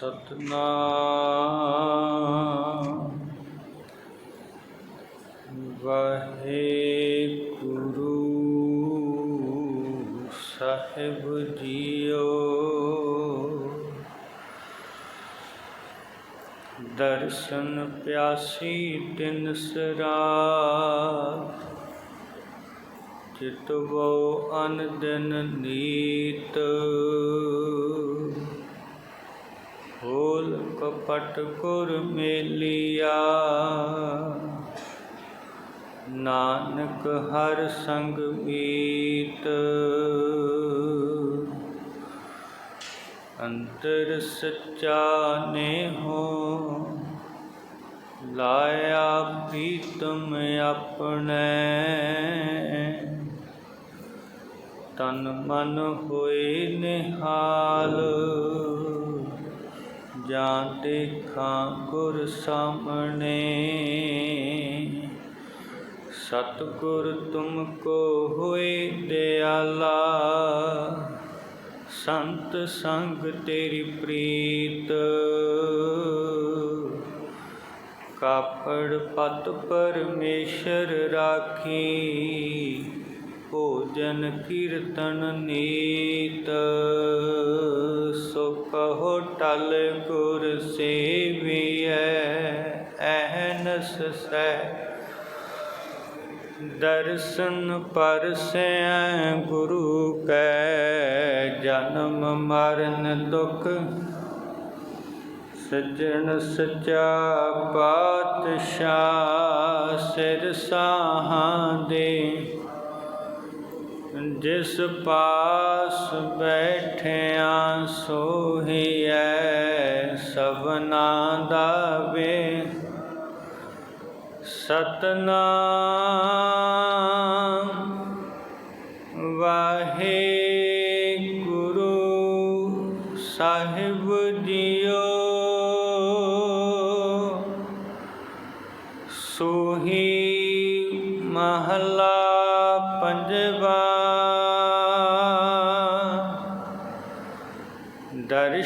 ਸਤਨਾਮ। ਵਾਹਿਗੁਰੂ ਸਾਹਿਬ ਜੀਓ। ਦਰਸ਼ਨ ਪਿਆਸੀ ਤਿਨ ਸਰਾ। ਚਿਤਵੋ ਅਨ ਦਿਨ ਨੀਤ। ਪਟਕੁਰ ਗੁਰ ਨਾਨਕ ਹਰ ਸੰਗ ਮੀਤ। ਅੰਤਰ ਸੱਚਾ ਨੇ ਹੋ ਲਾਇਆ ਪ੍ਰੀਤਮ ਆਪਣੇ। ਤਨ ਮਨ ਹੋਏ ਨਿਹਾਲ। ਜਾਂ ਦੇਖਾਂ ਗੁਰ ਸਾਹਮਣੇ। ਸਤਿਗੁਰ ਤੁਮ ਕੋ ਹੋਏ ਦਿਆਲਾ, ਸੰਤ ਸੰਗ ਤੇਰੀ ਪ੍ਰੀਤ। ਕਾਪੜ ਪਤ ਪਰਮੇਸ਼ਰ ਰਾਖੀ ਭੋਜਨ ਕੀਰਤਨ ਨੀਤ ਸੋ ਕਹੋ ਟਲ ਗੁਰ ਸੇਵੀਐ ਅਹਨਸ ਸੈ। ਦਰਸ਼ਨ ਪਰਸੈ ਗੁਰੂ ਕੈ, ਜਨਮ ਮਰਨ ਦੁਖ। ਸੱਜਣ ਸਚਾ ਪਾਤਸ਼ਾਹ ਸਿਰ ਸਾਹਾਂ ਦੇ। ਜਿਸ ਪਾਸ ਬੈਠਿਆ ਸੋਹੀਐ ਸਭਨਾ ਦਾ ਵੇ। ਸਤਨਾਮ ਵਾਹਿਗੁਰੂ ਸਾਹਿਬ ਜੀਓ। ਸੋਹੀ ਮਹਲਾ ਪੰਜਵਾ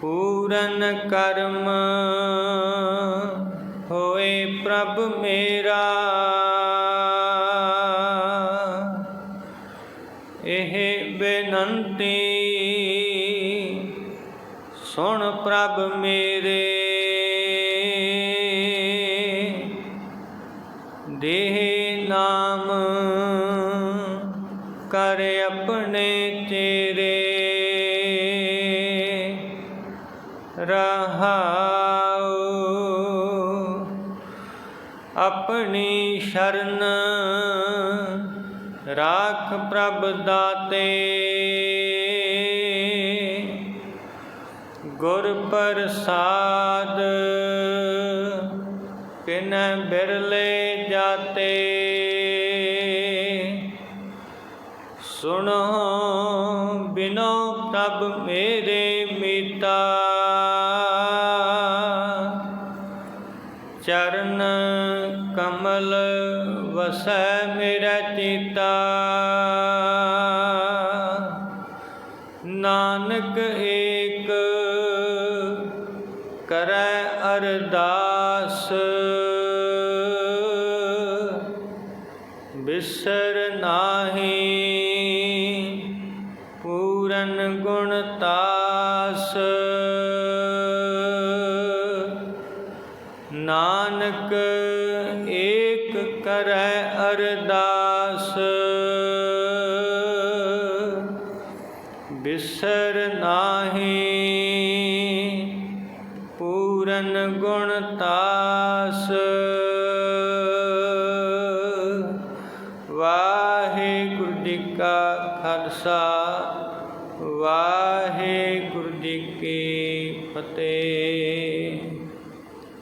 ਪੂਰਨ ਕਰਮ ਹੋਏ ਪ੍ਰਭ ਮੇਰਾ। ਇਹ ਬੇਨੰਤੀ ਸੁਣ ਪ੍ਰਭ ਮੇਰੇ। ਦੇਹ ਨਾਮ ਕਰ ਆਪਣੇ ਰਹਾਉ। ਆਪਣੀ ਸ਼ਰਨ ਰਾਖ ਪ੍ਰਭ ਦਾਤੇ। ਗੁਰ ਪ੍ਰਸਾਦ ਕਿਨ ਬਿਰਲੇ ਜਾਤੇ। ਸੁਣੋ ਬਿਨੋ ਪ੍ਰਭ ਮੇਰੇ। ਵਸੈ ਮੇਰਾ ਚੀਤਾ। ਨਾਨਕ ਏਕ ਕਰੈ ਅਰਦਾਸ। ਬਿਸਰ ਨਾਹੀ ਪੂਰਨ ਗੁਣਤਾ ਪੂਰਨ ਗੁਣ ਤਾਸ। ਵਾਹਿਗੁਰੂ ਜੀ ਕਾ ਖਾਲਸਾ ਵਾਹਿਗੁਰੂ ਜੀ ਕੀ ਫਤਿਹ।